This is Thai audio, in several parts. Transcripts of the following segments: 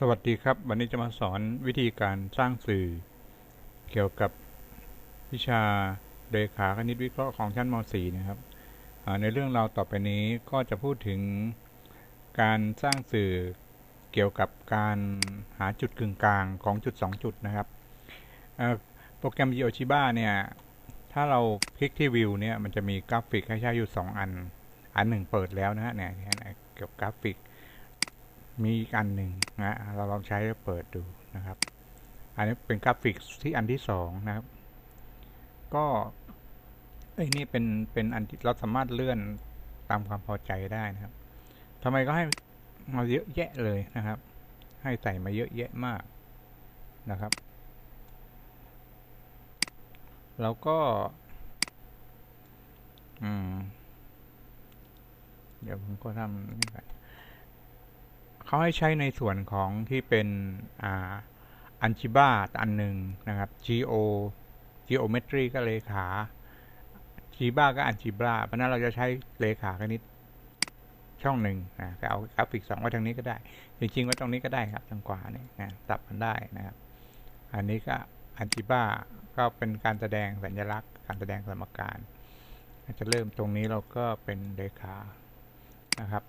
สวัสดีครับ วันนี้จะมาสอนวิธีการสร้างสื่อ เกี่ยวกับวิชาเรขาคณิตวิเคราะห์ของชั้นม .4 นะครับในเรื่องราวต่อไปนี้ก็จะพูดถึงการสร้างสื่อเกี่ยวกับการหาจุดกึ่งกลางของจุด 2 จุดนะครับโปรแกรม GeoGebra เนี่ย ถ้าเราคลิกที่วิวเนี่ยมันจะมีกราฟิกให้ใช้อยู่ 2 อัน อันหนึ่งเปิดแล้วนะฮะเนี่ยเกี่ยวกับกราฟิก มีอีกอันหนึ่งนะเราลองใช้เปิดดูนะครับ อันนี้เป็นกราฟิกที่อันที่สองนะครับ ก็ไอ้นี่เป็นเป็นอันที่เราสามารถเลื่อนตามความพอใจได้นะครับทำไมก็ให้มาเยอะแยะเลยนะครับ ให้ใส่มาเยอะแยะมากนะครับ แล้วก็ อืม เดี๋ยวผมก็ทำนี่ไป เขาให้ใช้ในส่วนของที่เป็นอ่าอันจิบ้าอันหนึ่งนะครับ geo geometry ก็เลขาจีบ้าก็อันจิบ้าเพราะนั้นเราจะใช้เลขาคณิตช่องหนึ่งนะก็เอากราฟิกสองไว้ทางนี้ก็ได้ จริงๆไว้ตรงนี้ก็ได้ครับทางขวานี่นะตับมันได้นะครับ อันนี้ก็อันจิบ้าก็เป็นการแสดงสัญลักษณ์ การแสดงสมการจะเริ่มตรงนี้เราก็เป็นเลขานะครับ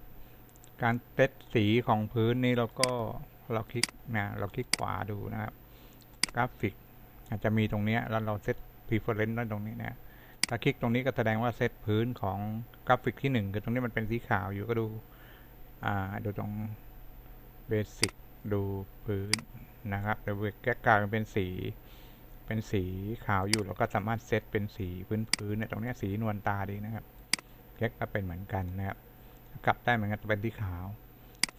การเซตสีของพื้นนี้เราก็เราคลิกนะเราคลิกขวาดูนะครับ กราฟิก อาจจะมีตรงนี้แล้วเราเซต preference ไว้ตรงนี้นะถ้าคลิกตรงนี้ก็แสดงว่าเซตพื้นของกราฟิกที่ 1 คือตรงนี้มันเป็นสีขาวอยู่ก็ดูอ่าดูตรงเบสิกดูพื้นนะครับแล้วแก้กลางเป็นสีเป็นสีขาวอยู่เราก็สามารถเซตเป็นสีพื้นพื้นเนี่ยตรงนี้สีนวลตาดีนะครับเล็กก็เป็นเหมือนกันนะครับ กลับได้เหมือนกันเป็นที่ขาว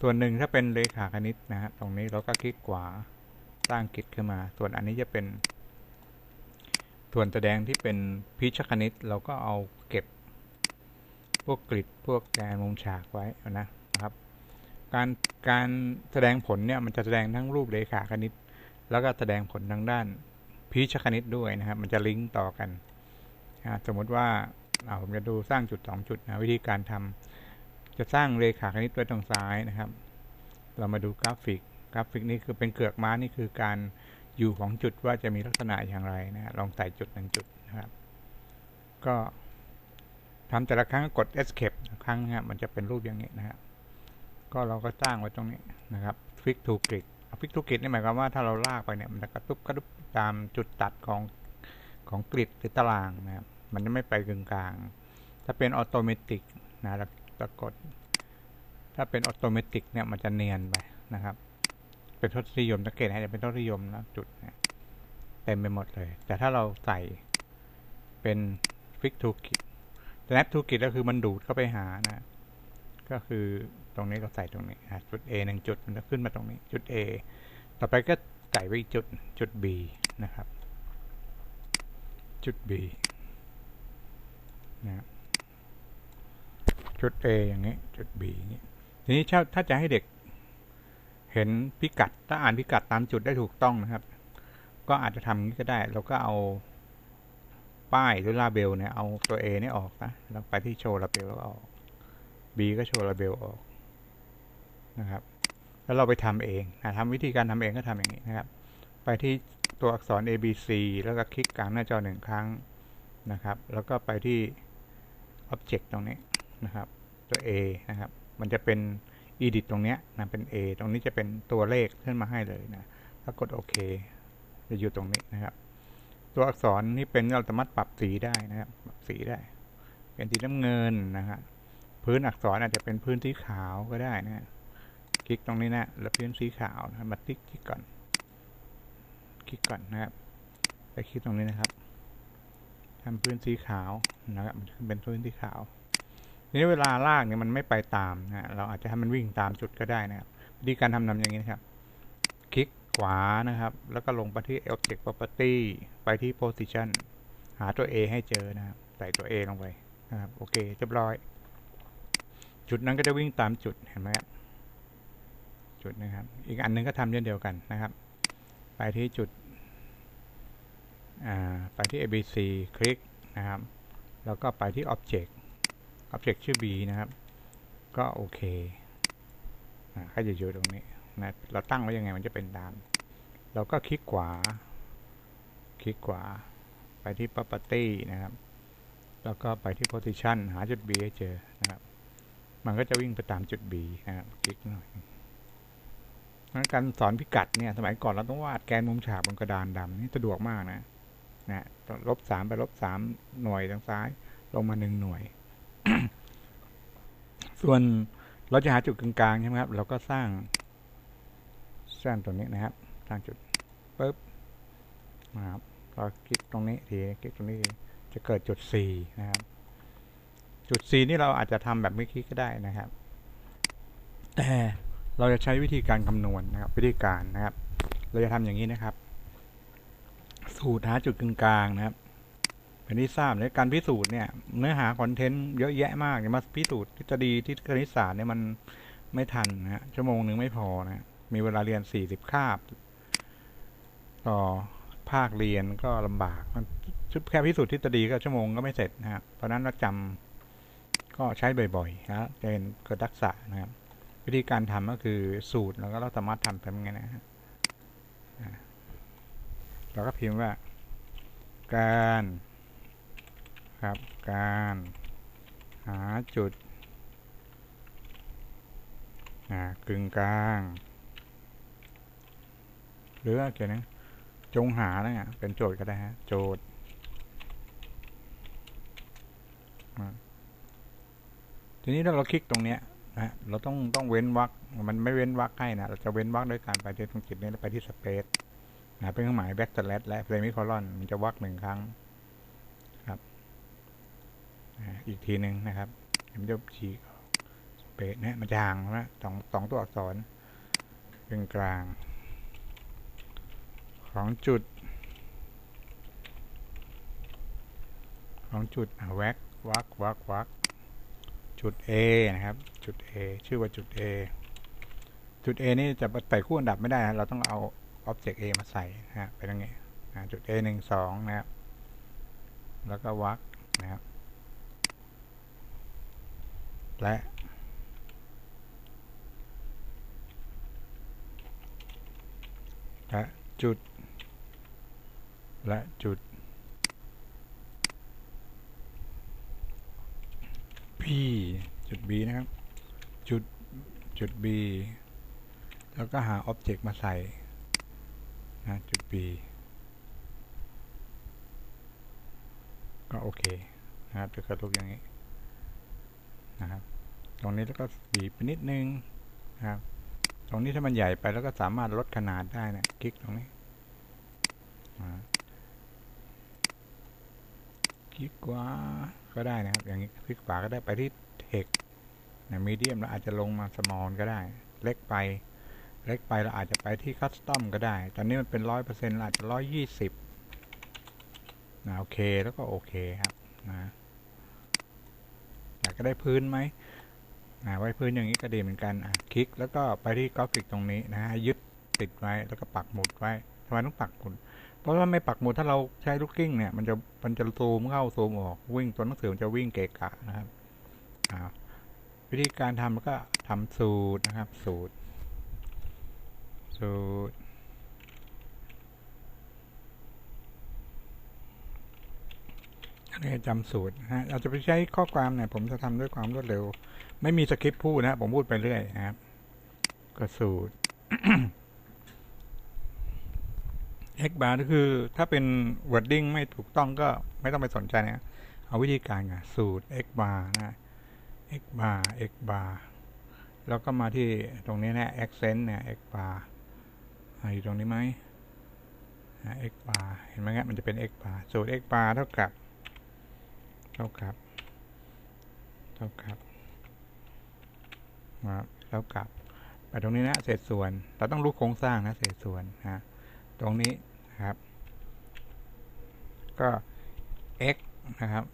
ส่วนหนึ่งถ้าเป็นเลขาคณิตนะฮะตรงนี้เราก็คลิกขวาสร้างกิจขึ้นมา ส่วนอันนี้จะเป็น ส่วนแสดงที่เป็นพิชคณิต เราก็เอาเก็บ พวกกริดพวกแกนมุมฉากไว้นะครับ การการแสดงผลเนี่ยมันจะแสดงทั้งรูปเลขาคณิต แล้วก็แสดงผลทางด้านพิชคณิตด้วยนะครับ มันจะลิงก์ต่อกัน สมมติว่าผมจะดูสร้างจุด 2 จุดนะวิธีการทำ จะสร้างเรขาคณิตไว้ตรงซ้ายนะครับ เรามาดูกราฟิก กราฟิกนี้คือเป็นเกือกม้านี่คือการอยู่ของจุดว่าจะมีลักษณะอย่างไรนะลองใส่จุดหนึ่งจุดนะครับ ก็ทำแต่ละครั้งกด escape ครั้งนะครับมันจะเป็นรูปอย่างนี้นะครับก็เราก็สร้างไว้ตรงนี้นะครับฟิกทูกริดฟิกทูกริดนี่หมายความว่าถ้าเราลากไปเนี่ยมันจะกระตุบกระตุบตามจุดตัดของของกริดหรือตารางนะครับมันจะไม่ไปกึ่งกลาง ถ้าเป็นออโตเมติกนะปรา กฏถ้าเป็นออโตเมติกเนี่ยมันจะเนียนไปนะครับ เป็นทศนิยมสังเกตให้จะเป็นทศนิยมนะจุดเต็มไปหมดเลย แต่ถ้าเราใส่เป็นฟิกทูกิตแต่นัทูกิตก็คือมันดูดเข้าไปหานะ ก็คือตรงนี้เราใส่ตรงนี้จุด A หนึ่งจุดมันจะขึ้นมาตรงนี้จุด A ต่อไปก็ใส่ไว้จุดจุด B นะครับ จุด B นะ จุด A อย่างนี้ จุด B อย่างนี้ ทีนี้ถ้าจะให้เด็กเห็นพิกัด ถ้าอ่านพิกัดตามจุดได้ถูกต้องนะครับ ก็อาจจะทำนี้ก็ได้ เราก็เอาป้ายหรือลาเบลเนี่ย เอาตัว A นี่ออกนะ แล้วไปที่โชว์ลาเบลแล้วออก B ก็โชว์ลาเบลออกนะครับ แล้วเราไปทำเองนะทำวิธีการทำเองก็ทำอย่างนี้นะครับ ไปที่ตัวอักษร A B C แล้วก็คลิกกลางหน้าจอหนึ่งครั้งนะครับ แล้วก็ไปที่ Object ตรงนี้ นะครับตัว A นะครับ มันจะเป็น edit ตรงนี้นะเป็น A ตรงนี้จะเป็นตัวเลขขึ้นมาให้เลยนะถ้ากดโอเคจะอยู่ตรงนี้นะครับ ตัวอักษรนี่เป็นเราสามารถปรับสีได้นะครับปรับสีได้ เป็นสีน้ำเงินนะฮะพื้นอักษรอาจจะเป็นพื้นสีขาวก็ได้นะคลิกตรงนี้นะแล้วพื้นสีขาวนะมาติ๊กคลิกก่อน คลิกก่อนนะครับไปคลิกตรงนี้นะครับทำพื้นสีขาวนะครับมันจะเป็นพื้นสีขาว นี้เวลาลากเนี่ยมันไม่ไปตามนะเราอาจจะให้มันวิ่งตามจุดก็ได้นะครับวิธีการทำนำอย่างนี้นะครับ คลิกขวานะครับ แล้วก็ลงไปที่ Object Property ไปที่ Position หาตัว A ให้เจอนะครับ ใส่ตัว A ลงไปนะครับโอเคเรียบร้อย จุดนั้นก็จะวิ่งตามจุดเห็นไหมครับจุดนะครับ อีกอันนึงก็ทำเช่นเดียวกันนะครับ ไปที่จุดไปที่ ABC คลิกนะครับ แล้วก็ไปที่ Object Object ชื่อ b นะครับ ก็โอเคก็จะอยู่ตรงนี้นะเราตั้งไว้ยังไงมันจะเป็นตาม เราก็คลิกขวา คลิกขวา ไปที่ property นะครับ แล้วก็ไปที่ position หาจุด B ให้เจอนะครับ มันก็จะวิ่งไปตามจุด B นะครับ คลิกหน่อยงั้นการสอนพิกัดเนี่ยสมัยก่อนเราต้องวาดแกนมุมฉากบนกระดานดำนี่สะดวกมากนะนะลบสามไปลบสามหน่วยทางซ้าย ลงมาหนึ่งหน่วย ส่วนเราจะหาจุดกลางๆใช่ไหมครับ เราก็สร้าง สร้างตัวนี้นะครับ สร้างจุดปุ๊บนะครับเราคลิกตรงนี้ทีคลิกตรงนี้จะเกิดจุด C นะครับ จุด C นี่เราอาจจะทำแบบไม่คลิกก็ได้นะครับ แต่เราจะใช้วิธีการคำนวณนะครับ วิธีการนะครับ เราจะทำอย่างนี้นะครับ สูตรหาจุดกลางๆนะครับ เป็นที่ทราบในการพิสูจน์เนี่ยเนื้อหาคอนเทนต์เยอะแยะมากเนี่ยมาพิสูจน์ทฤษฎีที่คณิตศาสตร์เนี่ยมันไม่ทันนะฮะชั่วโมงหนึ่งไม่พอนะมีเวลาเรียนสี่สิบคาบต่อภาคเรียนก็ลำบากมันชุดแค่พิสูจน์ทฤษฎีก็ชั่วโมงก็ไม่เสร็จนะครับเพราะนั้นเราจำก็ใช้บ่อยๆนะจะเห็นเกิดทักษะนะครับ วิธีการทำก็คือสูตรแล้วก็เราสามารถทำเป็นไงนะฮะเราก็พิมพ์ว่าการ ครับ การหาจุดกึ่งกลาง หรือเขียนนะจงหานะเนี่ยเป็นโจทย์ก็ได้ฮะ โจทย์ทีนี้ถ้าเราคลิกตรงเนี้ยนะเราต้องต้องเว้นวรรคมันไม่เว้นวรรคให้นะ เราจะเว้นวรรคด้วยการไปที่ตรงจุดนี้ไปที่สเปซนะเป็นเครื่องหมายแบ็กสแลชและเฟรมิคอลอนมันจะวรรคหนึ่งครั้ง อีกทีหนึ่งนะครับมันจะฉีกเปซเนี่ยมันจะห่างนะสองสองตัวอักษรเป็นกลาง ของจุด ของจุดแว็กวักวักวักจุด A นะครับ จุด A ชื่อว่าจุด A จุด A นี่จะใส่คู่อันดับไม่ได้นะเราต้องเอา Object A มาใส่นะฮะไปตรงนี้นะจุด A หนึ่งสองนะครับ แล้วก็วักนะครับ และ และจุด และจุด P จุด B นะครับ จุด จุด B แล้วก็หา Object มาใส่นะจุด B ก็โอเคนะครับจะกระตุกอย่างนี้ นะครับ ตรงนี้แล้วก็บีบไปนิดนึงนะครับตรงนี้ถ้ามันใหญ่ไปแล้วก็สามารถลดขนาดได้นะคลิกตรงนี้คลิกขวาก็ได้นะครับ อย่างนี้คลิกขวาก็ได้ไปที่เทคนะมีเดียมเราอาจจะลงมาสมอลก็ได้ เล็กไป เล็กไปเราอาจจะไปที่คัสตอมก็ได้ ตอนนี้มันเป็นร้อยเปอร์เซ็นต์อาจจะร้อยยี่สิบนะโอเคแล้วก็โอเคครับนะ จะได้พื้นไหมนะไว้พื้นอย่างนี้ก็ดีเหมือนกันคลิกแล้วก็ไปที่กราฟิกตรงนี้นะยึดติดไว้แล้วก็ปักหมุดไว้ทำไมต้องปักหมุดเพราะว่าไม่ปักหมุดถ้าเราใช้ลูกกิ้งเนี่ยมันจะมันจะซูมเข้าซูมออกวิ่งตัวหนังสือมันจะวิ่งเกะกะนะครับวิธีการทำก็ทำสูตรนะครับ สูตรสูตร นี่จำสูตรฮะเราจะไปใช้ข้อความเนี่ยผมจะทำด้วยความรวดเร็ว ไม่มีสคริปต์พูดนะผมพูดไปเรื่อยนะครับก็สูตร x bar ก็คือ ถ้าเป็น wording ไม่ถูกต้องก็ไม่ต้องไปสนใจนะเอาวิธีการไงสูตร x bar นะ x bar x bar แล้วก็มาที่ตรงนี้นะ accent เนี่ย x bar อยู่ตรงนี้ไหม x bar เห็นไหมครับมันจะเป็น x bar สูตร x bar เท่ากับ ท่ากับ เท่ากับมาเท่ากับ ไปตรงนี้นะเศษส่วน เราต้องรู้โครงสร้างนะเศษส่วนนะตรงนี้นะครับ ก็ x นะครับ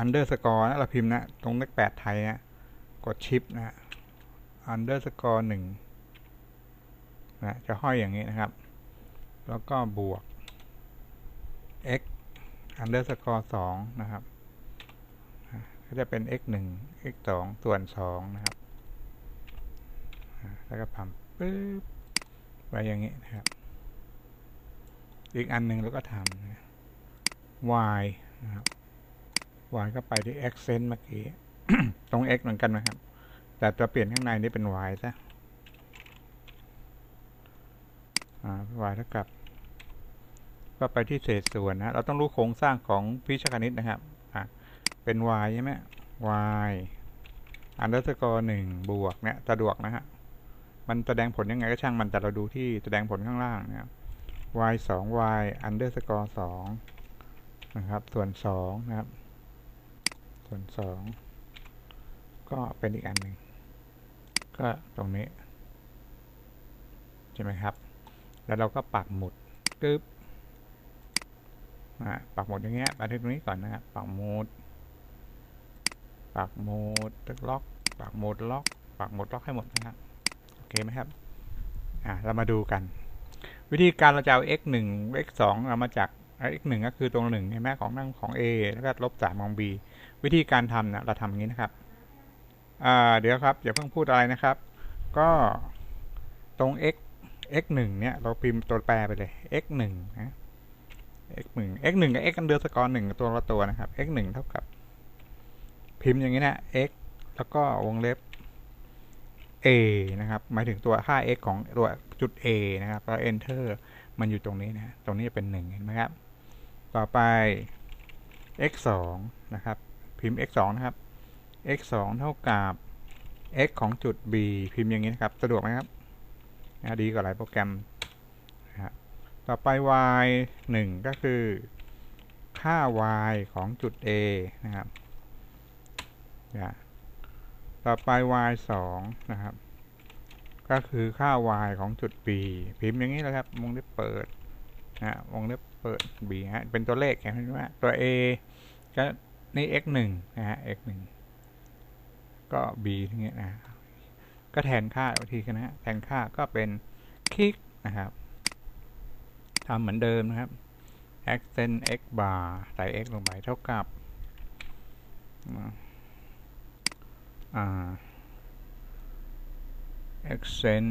underscore นะเราพิมพ์นะ ตรงเลขแปดไทยนะ กดชิปนะ underscore หนึ่งนะจะห้อยอย่างนี้นะครับ แล้วก็บวก x underscore สองนะครับ ก็จะเป็น x หนึ่ง x สองส่วนสองนะครับ แล้วก็พัมปึ๊บไว้อย่างนี้นะครับ อีกอันหนึ่งเราก็ทำ y นะครับ y ก็ไปที่ accent เมื่อกี้ ตรง x เหมือนกันนะครับ แต่ตัวเปลี่ยนข้างในนี่เป็น y ซะอ่า y เท่ากับ ก็ไปที่เศษส่วนนะ เราต้องรู้โครงสร้างของพิชคณิตนะครับ เป็น y ใช่ไหม y อันเดอร์สกอร์หนึ่งบวกเนี่ยสะดวกนะฮะ มันแสดงผลยังไงก็ช่างมันแต่เราดูที่แสดงผลข้างล่างนะครับ y สอง y อันเดอร์สกอร์สองนะครับ ส่วนสองนะครับ ส่วนสองก็เป็นอีกอันหนึ่งก็ตรงนี้ ใช่ไหมครับ แล้วเราก็ปักหมุดกึ๊บปักหมุดอย่างเงี้ยมาที่ตรงนี้ก่อนนะครับปักหมุด ปักหมดล็อกปักหมดล็อกปักหมดล็อกให้หมดนะครับโอเคไหมครับอ่าเรามาดูกัน วิธีการเราจะเอา x 1 x 2เอามาจาก x 1ก็คือตรงหนึ่งใช่ไหมของนั่งของ a แล้วก็ลบสามของ b วิธีการทำนะเราทำอย่างนี้นะครับอ่าเดี๋ยวครับอย่าเพิ่งพูดอะไรนะครับ ก็ตรง x x 1เนี่ยเราพิมพ์ตัวแปรไปเลย x 1นะ x 1 x 1กับ x อันเดอร์สกอร์หนึ่งตัวละตัวนะครับ x 1เท่ากับ พิมพ์อย่างนี้นะ x แล้วก็วงเล็บ a นะครับหมายถึงตัวค่า x ของตัวจุด a นะครับแล้ว enter มันอยู่ตรงนี้นะตรงนี้จะเป็น1เห็นไหมครับ ต่อไป x 2นะครับ พิมพ์ x 2นะครับ x 2เท่ากับ x ของจุด b พิมพ์อย่างนี้นะครับ สะดวกไหมครับนะดีกว่าหลายโปรแกรมนะต่อไป y 1ก็คือ ค่า y ของจุด a นะครับ นะต่อไป y 2นะครับ ก็คือค่า y ของจุด b พิมพ์อย่างนี้แหละครับวงเล็บเปิดนะวงเล็บเปิด b ฮะเป็นตัวเลขเห็นไหมว่าตัว a ก็นี่ x 1นะฮะ x 1ก็ b อย่างเงี้ยนะ ก็แทนค่าอีกทีกันนะฮะแทนค่าก็เป็นคลิกนะครับทำเหมือนเดิมนะครับ accent x bar ใส่ x ลงไปเท่ากับ accent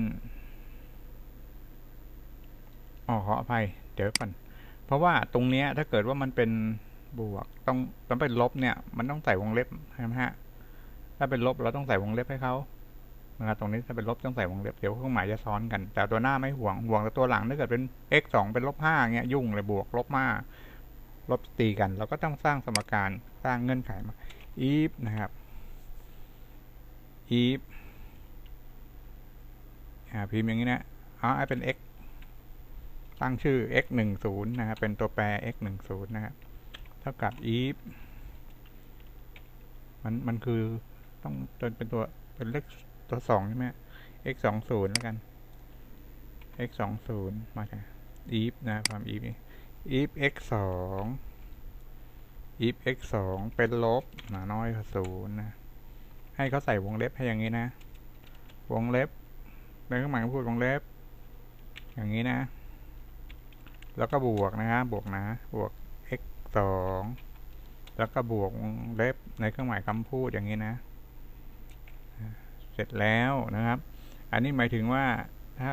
อ๋อขออภัย เดี๋ยวก่อน เพราะว่าตรงเนี้ยถ้าเกิดว่ามันเป็นบวก ต้องต้องเป็นลบเนี่ย มันต้องใส่วงเล็บใช่ไหมฮะ ถ้าเป็นลบเราต้องใส่วงเล็บให้เขานะครับตรงนี้ถ้าเป็นลบต้องใส่วงเล็บเดี๋ยวเครื่องหมายจะซ้อนกัน แต่ตัวหน้าไม่ห่วงห่วงแต่ตัวหลังถ้าเกิดเป็น x 2เป็นลบ5เงี้ยยุ่งเลยบวกลบมาลบตีกัน เราก็ต้องสร้างสมการสร้างเงื่อนไขมา if นะครับ if พิมพ์อย่างนี้นะอ๋อเป็น x ตั้งชื่อ x 1 0นะครับเป็นตัวแปร x 1 0นะครับเท่ากับ if มันมันคือต้องจนเป็นตัวเป็นเลขตัวสองใช่ไหม x สองศูนย์แล้วกัน x สองศูนย์มาจาก if นะความ if if x สอง if x สองเป็นลบน้อยกว่าศูนย์นะ ให้เขาใส่วงเล็บให้อย่างนี้นะ วงเล็บในเครื่องหมายพูดวงเล็บ อย่างนี้นะ แล้วก็บวกนะฮะบบวกนะ บวก x สองแล้วก็บวกวงเล็บในเครื่องหมายคำพูดอย่างนี้นะ เสร็จแล้วนะครับ อันนี้หมายถึงว่าถ้า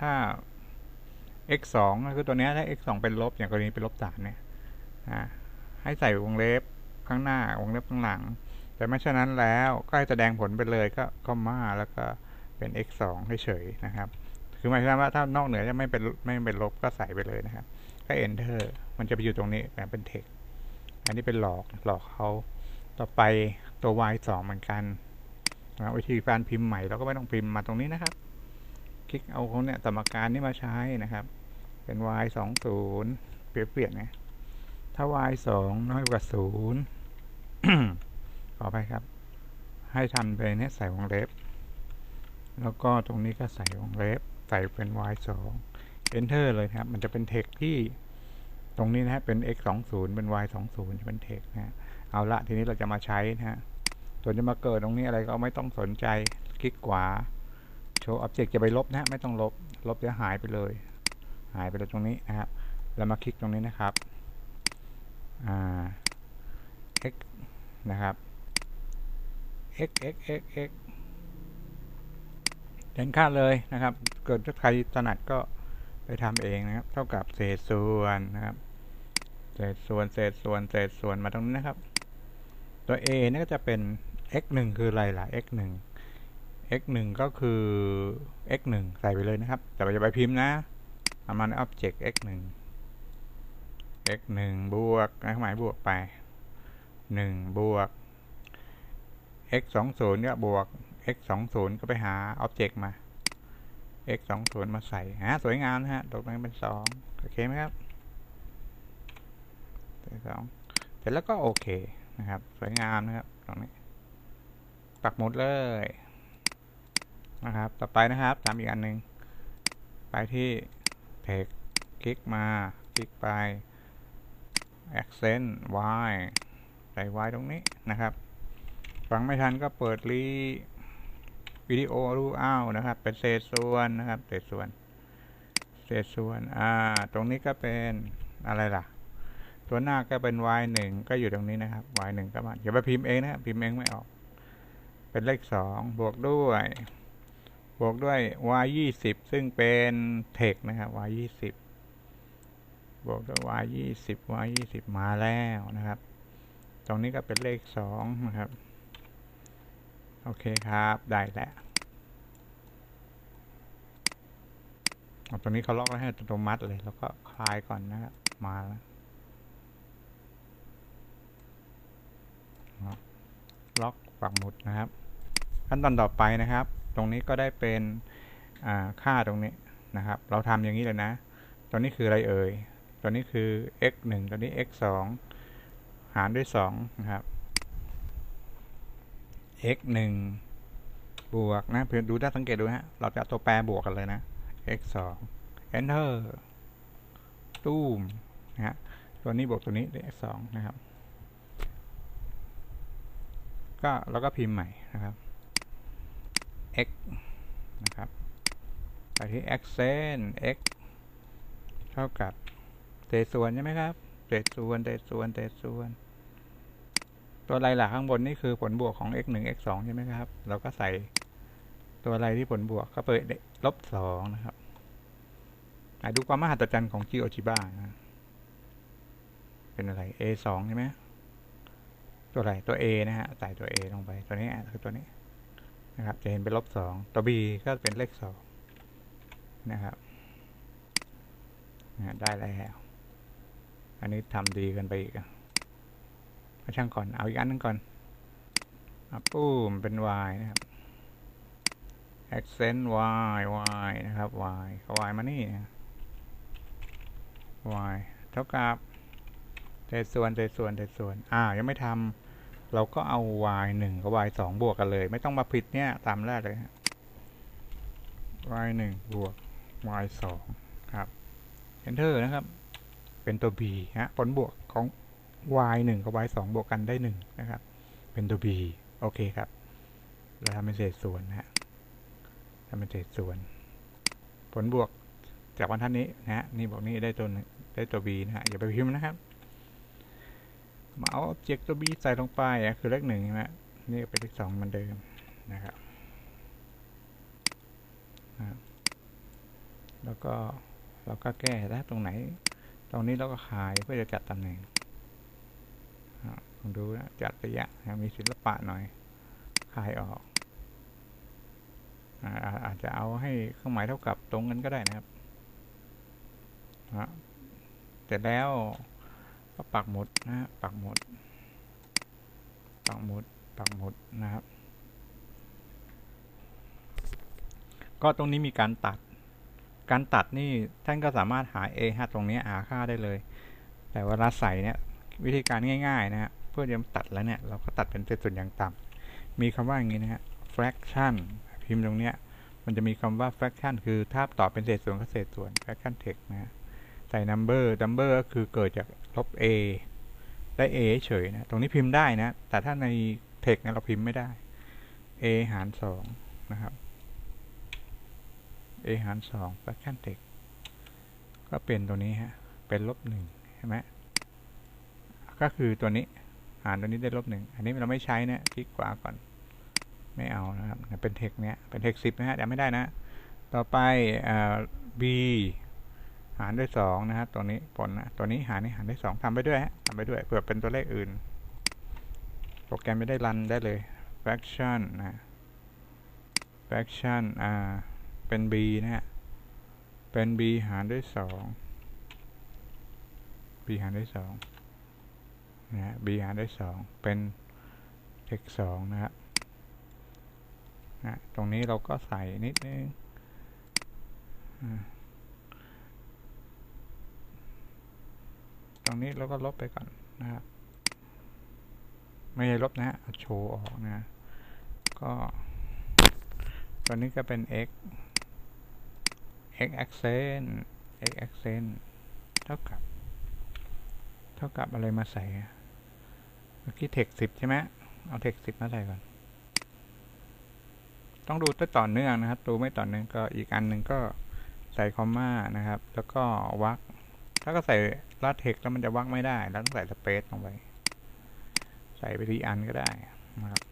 ถ้า x 2ก็คือตัวนี้ถ้า x 2เป็นลบอย่างกรณีเป็นลบสามเนี่ยให้ใส่วงเล็บข้างหน้าวงเล็บข้างหลัง แต่ไม่เช่นนั้นแล้วก็ให้แสดงผลไปเลยก็ก็มาแล้วก็เป็น x 2ให้เฉยนะครับ คือหมายความว่าถ้านอกเหนือจะไม่เป็นไม่เป็นลบก็ใส่ไปเลยนะครับ ก็ enter มันจะไปอยู่ตรงนี้แบบเป็น text อันนี้เป็นหลอกหลอกเขาต่อไปตัว y 2เหมือนกันนะวิธีการพิมพ์ใหม่เราก็ไม่ต้องพิมพ์มาตรงนี้นะครับ คลิกเอาเขาเนี่ยสมการนี้มาใช้นะครับ เป็น y 2 0เปลี่ยนเปลี่ยนนะถ้า y 2น้อยกว่า0 ขอไปครับ ให้ทำไปเนี่ยใส่วงเล็บ แล้วก็ตรงนี้ก็ใส่วงเล็บ ใส่เป็น y 2 enter เลยครับ มันจะเป็นเทคที่ตรงนี้นะฮะเป็น x 2 0เป็น y 2 0จะเป็นเทคนะเอาละทีนี้เราจะมาใช้นะฮะส่วนจะมาเกิดตรงนี้อะไรก็ไม่ต้องสนใจ คลิกขวาโชว์ object จะไปลบนะไม่ต้องลบ ลบจะหายไปเลย หายไปเลยตรงนี้นะครับ แล้วมาคลิกตรงนี้นะครับ อ่า x นะครับ x x x x เห็นค่าเลยนะครับ เกิดถ้าใครถนัดก็ไปทำเองนะครับ เท่ากับเศษส่วนนะครับ เศษส่วน เศษส่วน เศษส่วนมาตรงนี้นะครับ ตัว a นี่ก็จะเป็น x 1คืออะไรล่ะ x 1 x 1ก็คือ x 1ใส่ไปเลยนะครับ แต่อย่าไปพิมพ์นะเอามาใน object x 1 x 1บวกนะหมายบวกไป 1 บวก x 2 0ก็บวก x 2 0ก็ไปหา object มา x 2 0มาใส่ฮะสวยงามนะฮะตรงนี้เป็น2โอเคไหมครับสองเสร็จแล้วก็โอเคนะครับ สวยงามนะครับตรงนี้ปักหมุดเลยนะครับ ต่อไปนะครับทำอีกอันหนึ่งไปที่ text คลิกมา คลิกไป accent y ใส่ y ตรงนี้นะครับ ฟังไม่ทันก็เปิดรีวิดีโอรูอ้าวนะครับ เป็นเศษส่วนนะครับเศษส่วน เศษส่วน อ่า ตรงนี้ก็เป็นอะไรล่ะ ตัวหน้าก็เป็น y หนึ่งก็อยู่ตรงนี้นะครับ y หนึ่งก็มาอย่าไปพิมพ์เองนะพิมพ์เองไม่ออก เป็นเลขสองบวกด้วย บวกด้วย y ยี่สิบซึ่งเป็นเทคนะครับ y ยี่สิบบวกด้วย y ยี่สิบ y ยี่สิบมาแล้วนะครับ ตรงนี้ก็เป็นเลขสองนะครับ โอเคครับได้แล้วตรงนี้เขาล็อกแล้วให้อัตโนมัติเลย แล้วก็คลายก่อนนะครับมาแล้วล็อกปักหมุดนะครับ ขั้นตอนต่อไปนะครับ ตรงนี้ก็ได้เป็นค่าตรงนี้นะครับ เราทำอย่างนี้เลยนะ ตัวนี้คืออะไรเอ่ย ตัวนี้คือ x 1ตัวนี้ x 2หารด้วย2นะครับ x 1บวกนะเพื่อนดูได้สังเกตดูฮะ เราจะตัวแปรบวกกันเลยนะ x 2 enter ตู้มนะฮะตัวนี้บวกตัวนี้ได้ x 2นะครับ ก็เราก็พิมพ์ใหม่นะครับ x นะครับ ไปที่ accent x เท่ากับเศษส่วนใช่ไหมครับเศษส่วนเศษส่วนเศษส่วน ตัวอะไรหลักข้างบนนี่คือผลบวกของ x 1 x 2ใช่ไหมครับ เราก็ใส่ตัวอะไรที่ผลบวกก็ไปลบสองนะครับดูความมหัศจรรย์ของ GeoGebra นะเป็นอะไร a 2ใช่ไหมตัวอะไรตัว a นะฮะใส่ตัว a ลงไปตัวนี้คือตัวนี้นะครับ จะเห็นเป็นลบสองตัว b ก็เป็นเลขสองนะครับได้แล้ว อันนี้ทำดีกันไปอีกมา ช่างก่อน เอาอีกอันนึงก่อนปุ้มเป็น y นะครับ accent y y นะครับ y ก็ y มานี่นะ y เท่ากับเศษส่วนเศษส่วนเศษส่วน อ่า ยังไม่ทำเราก็เอา y 1กับ y 2บวกกันเลย ไม่ต้องมาผิดเนี่ย ตามแรกเลย y 1บวก y 2ครับ enter นะครับ เป็นตัว b ฮะ ผลบวกของ y 1กับ y 2บวกกันได้ 1 นะครับ เป็นตัว b โอเคครับ เราทำเป็นเศษส่วนนะฮะทำเป็นเศษส่วน ผลบวกจากบรรทัดนี้นะฮะนี่บอกนี่ได้ตัวได้ตัว b นะฮะอย่าไปพิมพ์นะครับ มาเอา object ตัว b ใส่ลงไปอะคือเลขหนึ่งใช่ไหมนี่เป็นเลขสองเหมือนเดิมนะครับแล้วก็เราก็แก้แล้วตรงไหน ตรงนี้เราก็ขายเพื่อจะจัดตำแหน่ง ดูนะจัดระยะมีศิลปะหน่อยขายออกอาจจะเอาให้เครื่องหมายเท่ากับตรงกันก็ได้นะครับเสร็จแล้วก็ปักหมุดนะปักหมุด ปักหมุด ปักหมุดนะครับ ก็ตรงนี้มีการตัด การตัดนี่ท่านก็สามารถหา a ฮะตรงนี้หาค่าได้เลย แต่เวลาใส่เนี่ยวิธีการง่าย ๆ นะฮะ เพื่อจะตัดแล้วเนี่ย เราก็ตัดเป็นเศษส่วนอย่างต่ำมีคำว่าอย่างนี้นะฮะ fraction พิมพ์ตรงเนี้ย มันจะมีคำว่า fraction คือถ้าตอบเป็นเศษส่วนก็เศษส่วน fraction text นะ ใส่ number number ก็คือเกิดจากลบ a ได้ a เฉยนะ ตรงนี้พิมพ์ได้นะ แต่ถ้าใน text เนี่ยเราพิมพ์ไม่ได้ a หาร 2 นะครับ a หาร 2 fraction text ก็เป็นตัวนี้ฮะ เป็นลบ1ใช่ไหมก็คือตัวนี้ หารตัวนี้ได้ลบหนึ่งอันนี้เราไม่ใช้นะคลิกขวาก่อน ไม่เอานะครับ เป็นเทคเนี้ย เป็นเทคสิบนะฮะแต่ไม่ได้นะ ต่อไปอ่า b หารด้วยสองนะครับตัวนี้ผลนะตัวนี้หารนี่หารด้วยสองทำไปด้วยฮะทำไปด้วยเผื่อเป็นตัวเลขอื่น โปรแกรมไม่ได้รันได้เลย fraction นะ fraction อ่า เป็น b นะฮะ เป็น b หารด้วยสอง b หารด้วยสอง นะฮะ b หารด้วยสองเป็น x สองนะครับนะตรงนี้เราก็ใส่นิดนึงตรงนี้เราก็ลบไปก่อนนะครับไม่ใช่ลบนะฮะโชว์ออกนะ ก็ตัวนี้ก็เป็น x x accent x accent เท่ากับ เท่ากับอะไรมาใส่ มื่อกี้เทคสิบใช่ไหมเอาเทคสิบมาใส่ก่อน ต้องดูต่อเนื่องนะครับ ดูไม่ต่อเนื่องก็อีกอันหนึ่งก็ใส่คอมมานะครับ แล้วก็วักถ้าก็ใส่ลาเทคแล้วมันจะวักไม่ได้ แล้วต้องใส่สเปซลงไป ใส่ไปทีอันก็ได้นะครับ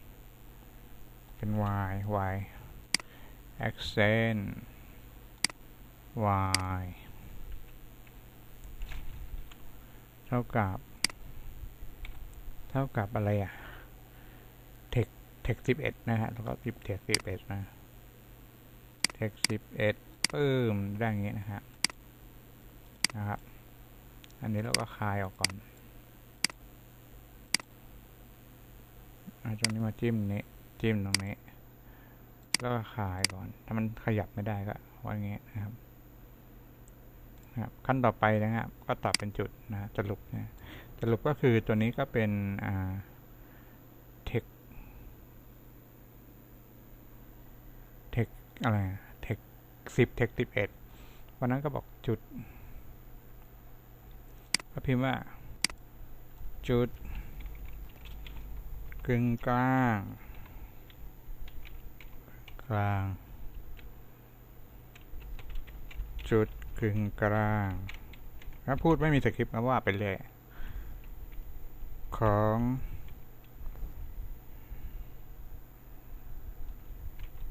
เป็น y y accent y เท่ากับ เท่ากับอะไรอะเทคเทคสิบเอ็ดนะฮะ แล้วก็พิบเทคสิบเอ็ดนะเทคสิบเอ็ดปื้มได้อย่างงี้นะฮะ นะครับ อันนี้เราก็คลายออกก่อนอาตรงนี้มาจิ้มนี้จิ้มตรงนี้ แล้วก็คลายก่อน ถ้ามันขยับไม่ได้ก็ว่าอย่างงี้ยนะครับ ครับ ขั้นต่อไปนะครับ ก็ตัดเป็นจุดนะสรุปนะ สรุปก็คือตัวนี้ก็เป็นอ่าเทคเทคอะไรเทคสิบเทคสิบเอ็ดวันนั้นก็บอกจุด ก็พิมพ์ว่า จุดกึ่งกลาง กลาง จุดกึ่งกลางถ้าพูดไม่มีสคริปต์นะว่าไปเลย ของ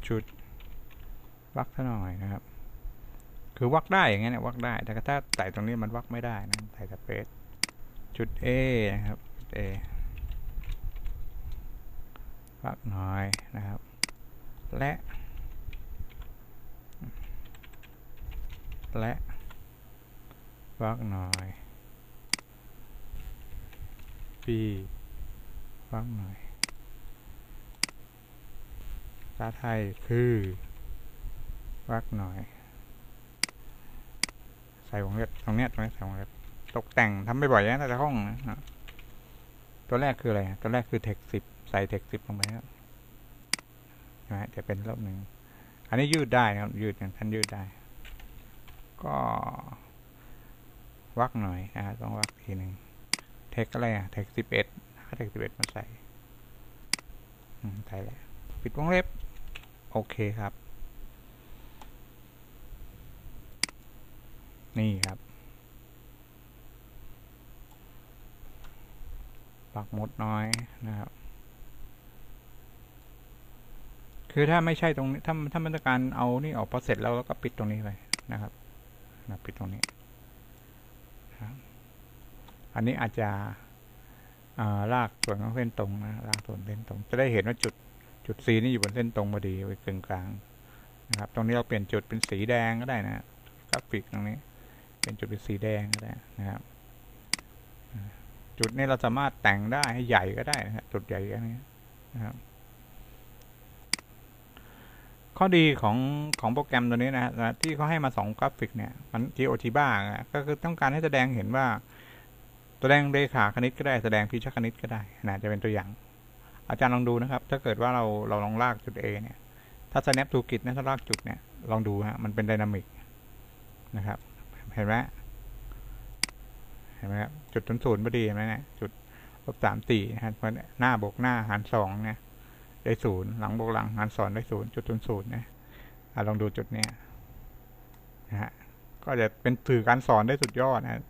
จุดวักซะหน่อยนะครับ คือวักได้อย่างเงี้ยเนี่ยวักได้ แต่ถ้าใส่ตรงนี้มันวักไม่ได้นะใส่สเปซจุด A นะครับจุด A วักหน่อยนะครับ และ และวักหน่อย B วักหน่อยภาษาไทยคือวักหน่อย ใส่วงเล็บตรงเนี้ยตรงนี้ใส่วงเล็บตกแต่งทำไปบ่อยๆนะแต่ห้องนะตัวแรกคืออะไร ตัวแรกคือเทคสิบใส่เทคสิบลงไปครับนะจะเป็นรอบหนึ่ง อันนี้ยืดได้นะครับ ยืดอย่างท่านยืดได้ ก็ วักหน่อยนะครับต้องวักทีหนึ่ง ทคอะไรอะเทคสิบเอ็ดถ้าเทคสิบเอ็ดมาใส่ใส่แล้วปิดวงเล็บ โอเคครับ นี่ครับปักหมดน้อยนะครับ คือถ้าไม่ใช่ตรงนี้ ถ้าถ้ามันต้องการเอานี่ออกพอเสร็จแล้วแล้วก็ปิดตรงนี้ไปนะครับนะปิดตรงนี้ครับ อันนี้อาจจะลากส่วนของเส้นตรงนะลากส่วนเส้นตรง จะได้เห็นว่าจุดจุด C นี่อยู่บนเส้นตรงพอดีไว้กึ่งกลางนะครับ ตรงนี้เราเปลี่ยนจุดเป็นสีแดงก็ได้นะกราฟิกตรงนี้เป็นจุดเป็นสีแดงก็ได้นะครับ จุดนี้เราสามารถแต่งได้ให้ใหญ่ก็ได้นะจุดใหญ่ก็นี้นะครับ ข้อดีของของโปรแกรมตัวนี้นะที่เขาให้มาสองกราฟิกเนี่ยมัน GeoTiba ก็คือต้องการให้แสดงเห็นว่า ตัวแดงเรขาคณิตก็ได้แสดงพิชคณิตก็ได้นะจะเป็นตัวอย่าง อาจารย์ลองดูนะครับ ถ้าเกิดว่าเราเราลองลากจุด A เนี่ย ถ้า snap to grid นะถ้าลากจุดเนี่ยลองดูฮะมันเป็นไดนามิกนะครับเห็นไหมเห็นไหมครับจุดศูนย์ศูนย์พอดีเห็นไหมเนี่ยจุดลบสามสี่นะฮะหน้าบวกหน้าหารสองเนี่ยได้ศูนย์หลังบวกหลังหารสองได้ศูนย์จุดศูนย์ศูนย์นะลองดูจุดเนี้ยนะฮะก็จะเป็นสื่อการสอนได้สุดยอดนะ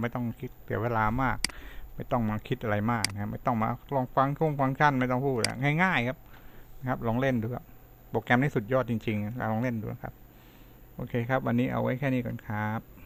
ไม่ต้องคิดเสียเวลามาก ไม่ต้องมาคิดอะไรมากนะไม่ต้องมาลองฟังคงฟังชั่นไม่ต้องพูดง่ายๆครับนะครับ ลองเล่นดูครับโปรแกรมนี้สุดยอดจริงๆลองเล่นดูนะครับ โอเคครับ วันนี้เอาไว้แค่นี้ก่อนครับ